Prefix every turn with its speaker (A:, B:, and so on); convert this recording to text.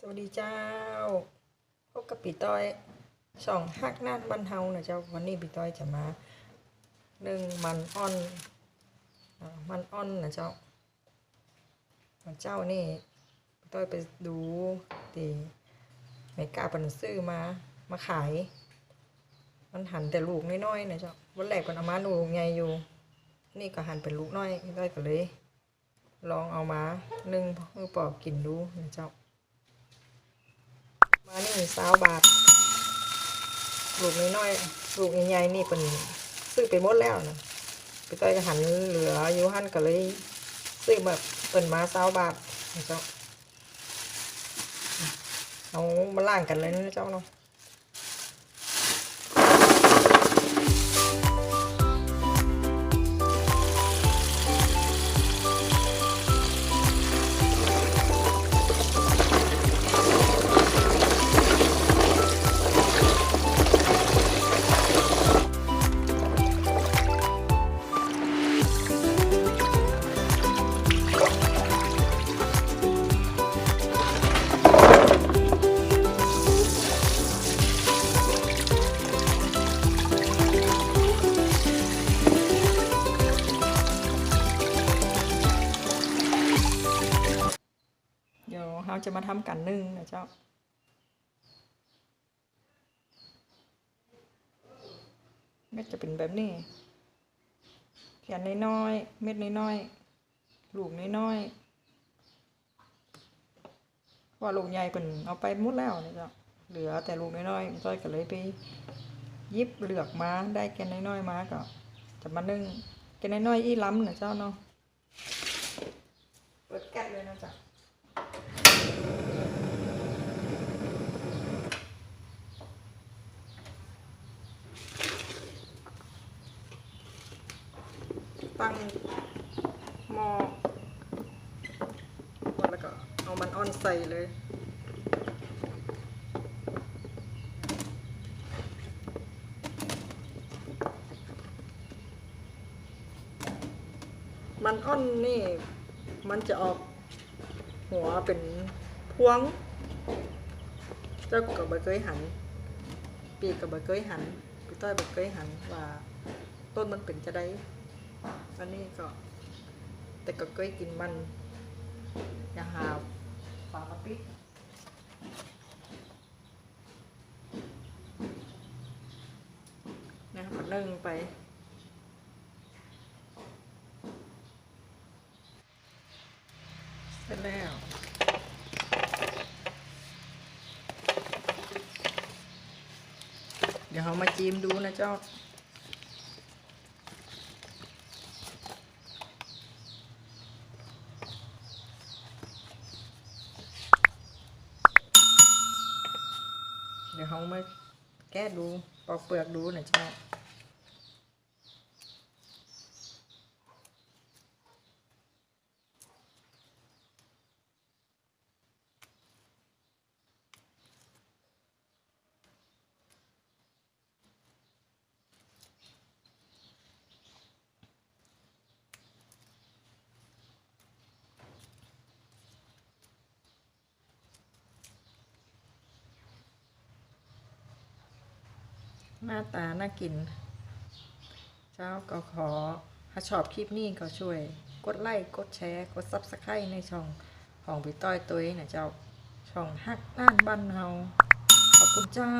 A: สวัสดีเจ้า พบกับปีต้อยช่องฮักนานบันเทานะเจ้าวันนี้ปีต้อยจะมาหนึ่งมันอ่อนอ่ามันอ่อนนะเจ้าเจ้านี่ปีต้อยไปดูตีไม่กล้าปันซื้อมามาขาย มันหันแต่ลูกน้อยๆนะเจ้าวันแรกมันเอามาลูกใหญ่อยู่ นี่ก็หันเป็นลูกน้อยปีต้อยก็เลย ลองเอามาหนึ่งมือปอกกินดูนะเจ้า มานี่สาวบาทลูกน้อยๆลูกใหญ่ๆนี่เป็นซื้อไปหมดแล้วนะไปต้อยก็หันเหลืออยู่หันก็เลยซื้อแบบเป็นมาสาวบาทนะเจ้าเอามาล่างกันเลยนะเจ้าเนาะ เดี๋ยวเราจะมาทำกันนึ่งนะเจ้าเม็ดจะเป็นแบบนี้แขนน้อยๆเม็ดน้อยๆลูกน้อยๆว่าลูกใหญ่เป็นเอาไปหมดแล้วนะเจ้าเหลือแต่ลูกน้อยๆจ้อยก็เลยไปยิบเหลือกมาได้แกนน้อยๆมาก็จะมานึ่งแกนน้อยๆอีล้ำนะเจ้าเนาะเปิดแก๊สเลยนะจ๊ะ ตั้งหม้อแล้วก็เอามันอ่อนใส่เลย มันอ่อนนี่ มันจะออกหัวเป็นพวง เจ้ากับบเคยหัน ปีกกับบเคยหันพี่ต้อยบเคยหันว่าต้นมันเป็นจะได้ อันนี้ก็ แต่ก็เคยกินมันอย่าหาฝามาปิดนะครับนึ่งไป เสร็จแล้วเดี๋ยวเรามาจิ้มดูนะเจ้า เดี๋ยวเขามาแก้ดูปอกเปลือกดูหน่อยจ้า หน้าตาน่ากินเจ้าก็ขอถ้าชอบคลิปนี้ก็ช่วย กดไลค์กดแชร์ กดซับสไครต์ในช่องของพี่ต้อยตัวนะเจ้า ช่องฮักน้านบ้านเฮาขอบคุณเจ้า